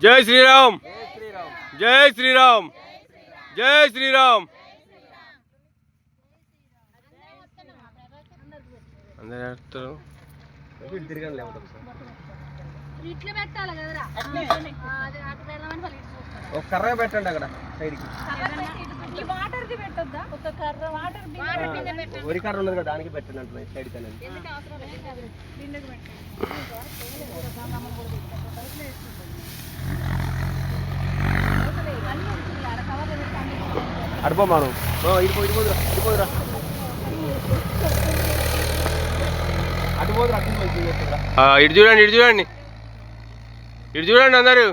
జై శ్రీరామ్ జై శ్రీరామ్ జై శ్రీరామ్ అందరు అటు ఒక కర్ర పెట్టండి అక్కడ సైడ్కి ఈ వాటర్ది పెట్టొద్దా ఒక కర్ర వాటర్ బిందె పెట్టండి వరి కర్ర ఉన్నది కదా దానికి పెట్టండి అంటున్నాయి సైడ్కి అనేది ఎందుకు అవసరం లేదు అడుపో మనం. ఇడిపో ఇడిపోదురా ఇడిపోదురా అటు పోదురా ఇటు చూడండి ఇటు చూడండి. ఇటు చూడండి అందరూ.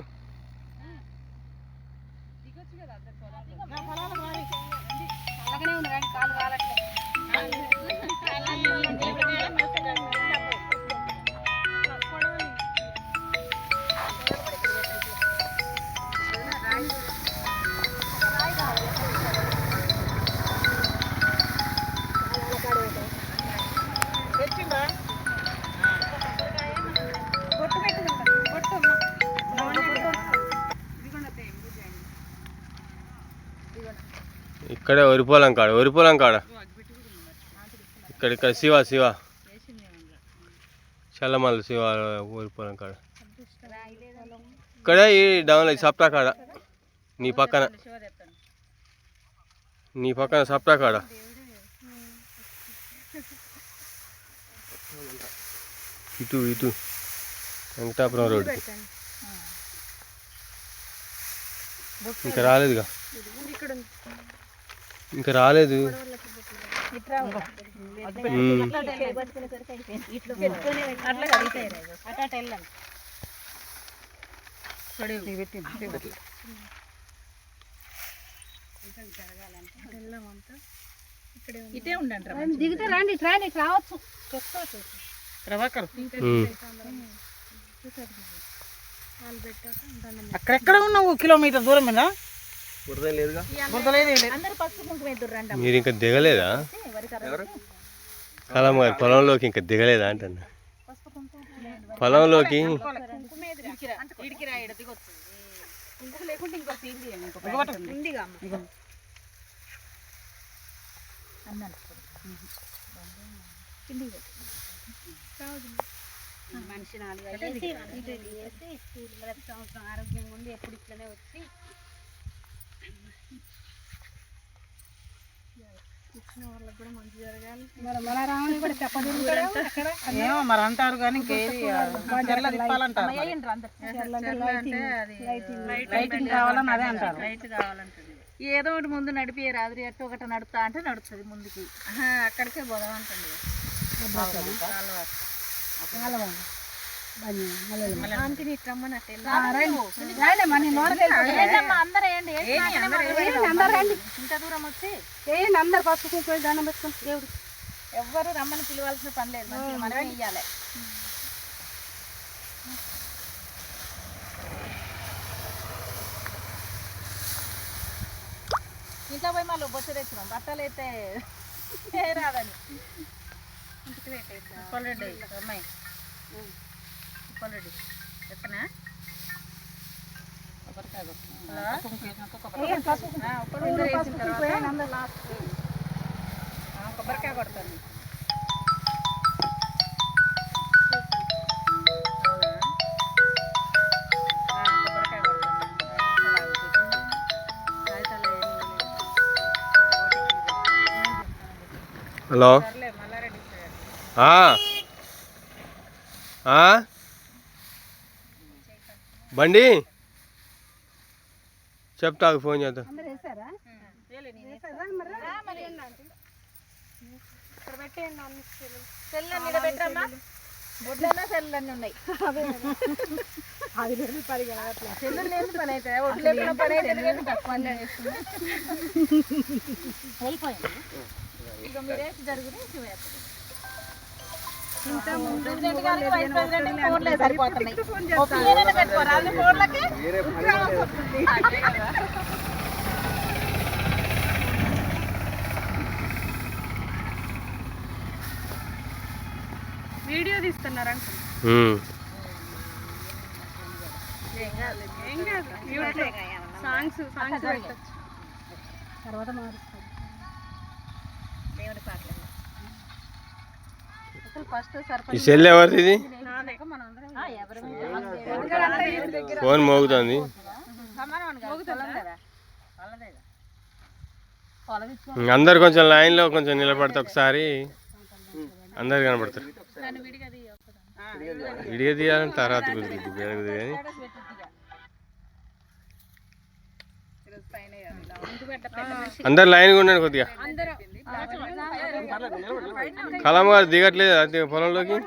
ఇక్కడే వరి పొలం కాడ వరి పొలం కాడ. ఇక్కడ ఇక్కడ శివ శివ. చల్లమల్ల శివ వరి పొలం కాడ. ఇక్కడే ఈ డౌన్ సప్తా కాడ. నీ పక్కన. నీ పక్కన సప్తా కాడ. ఇటు ఇటు. వెంకటాపురం రోడ్డుకి ఇంకా రాలేదుగా. ఇంకా రాలేదు. ఇటే ఉండండి దిగితే రండి ట్రైన్ ఇటు రావచ్చు ప్రభాకర్. అక్కడెక్కడ ఉన్నావు కిలోమీటర్ దూరం మీద మీరు ఇంకా దిగలేదా? కలం గారి పొలంలోకి ఇంకా దిగలేదా అంటున్నా. పొలంలోకి. మనిషి నాలుగు ఐదు ఇటు వేసి స్కూల్ ప్రతి సంవత్సరం ఆరోగ్యంగా ఉండి ఎప్పుడు ఇట్లనే వచ్చి ఇచ్చిన వాళ్ళకి కూడా మంచి జరగాలి మన రావణి కూడా చెప్పదు ఏమో మరి అంటారు కానీ ఇంకేది చెర్ల తిప్పాలంటారు లైటింగ్ కావాలని అదే అంటారు. ఏదో ఒకటి ముందు నడిపి రాత్రి ఎట్టు ఒకటి నడుపుతా అంటే నడుస్తుంది ముందుకి. అక్కడికే పోదాం అంటుంది. అట్ట. అందరూ ఇంత దూరం వచ్చి? అందరు పసుపు దండం పెట్టుకుని దేవుడు. ఎవ్వరు రమ్మని పిలవాల్సిన పని లేదు. మనమే ఇయ్యాలి. ఇంట్లో పోయి మళ్ళీ బొచ్చు తెచ్చినాం బట్టలు అయితే ఏ రాదని. ఉప్పలరెడ్డి అమ్మాయి. ఉప్పలరెడ్డి చెప్పనా? ఏమీ లేవు. హలో సర్లే మల్లారెడ్డి సార్ ఆ. ఆ? బండి చెప్తాకు ఫోన్ చేద్దాం. చేస్తుంది. ఇక మీరేసి జరుగుతుంది వీడియో తీస్తున్నారు. సాంగ్స్ సాంగ్స్ తర్వాత మారుస్తాం. దేవుడి పాటలు. ఈ సెల్ ఎవరిది ఇది? ఫోన్ మోగుతుంది. అందరు కొంచెం లైన్లో కొంచెం నిలబడతా ఒకసారి అందరు కనబడతారు. విడిగా తీయాలని తర్వాత కుదిరి పెరుగుతుంది కానీ. అందరు లైన్గా ఉండండి కొద్దిగా. కలం గారు దిగట్లేదు అది పొలంలోకి.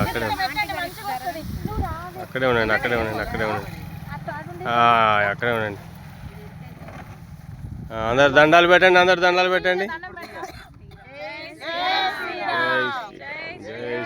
అక్కడే అక్కడే ఉండండి అక్కడే ఉండండి అక్కడే ఉండండి. అక్కడే ఉండండి. అందరు దండాలు పెట్టండి అందరు దండాలు పెట్టండి.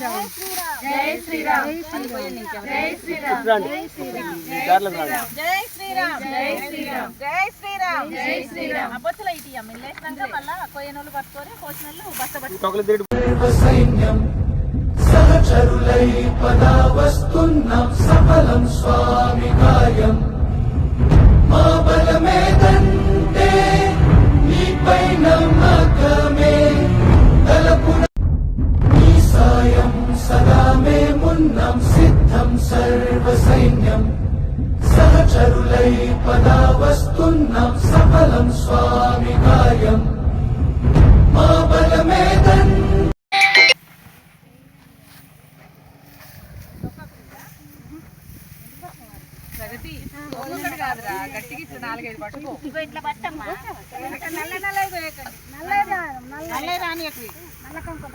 శ్రీరామ్. జై శ్రీరామ్. జై శ్రీరామ్. జై శ్రీరామ్. జై శ్రీరామ్. జై శ్రీరామ్. జై శ్రీరామ్. జై శ్రీరామ్. అబ్బొచ్చులో ఇటు ఇయ్యం. ఇల్లేసినాక మళ్ళా కొయ్యనోళ్ళు పట్టుకొని కోసినోళ్ళు బస్త సైన్యం సహచరులై పదా వస్తున్నాం సఫలం స్వామి కార్యం. మా బలమేదంటే సన్నద్ధం సిద్ధం సర్వసైన్యం. సహచరులై పదా వస్తున్నాం సఫలం స్వామి కార్యం. మా బలమే తన్ నల్ల కంకుమ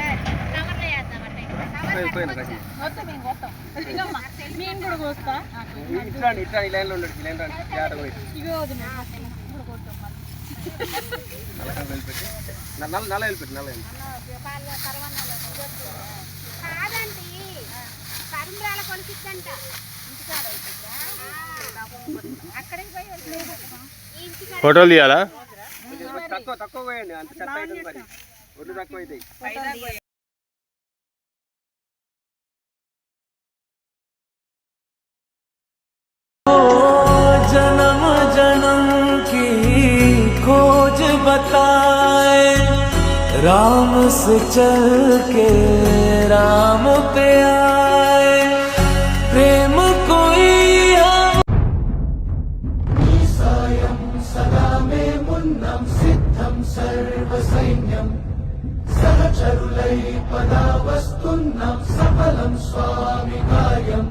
ఇటు రండి ఈ లైన్లో ఉండండి ఈ లైన్ రండి వెళ్ళిపెట్టి నల్ల నల్ల వెళ్ళిపెట్టి నల్ల వెళ్ళిపెట్టి కాదండి కరింద్రాల కొలిసిద్దంట అక్కడికి పోయి ఇంటికి ఫోటోలు తీయాలా? తక్కువ తక్కువ పోయండి అంత చెత్త అవుతుంది మరి. ఒడ్లు తక్కువ అవుతాయి. राम से चल के राम पे आए प्रेम कोई सायं सदा मे मुन्नं सिद्धं सर्वसैन्यं सहचरुलै पदा वस्तुन्नं सफलं स्वामि कार्य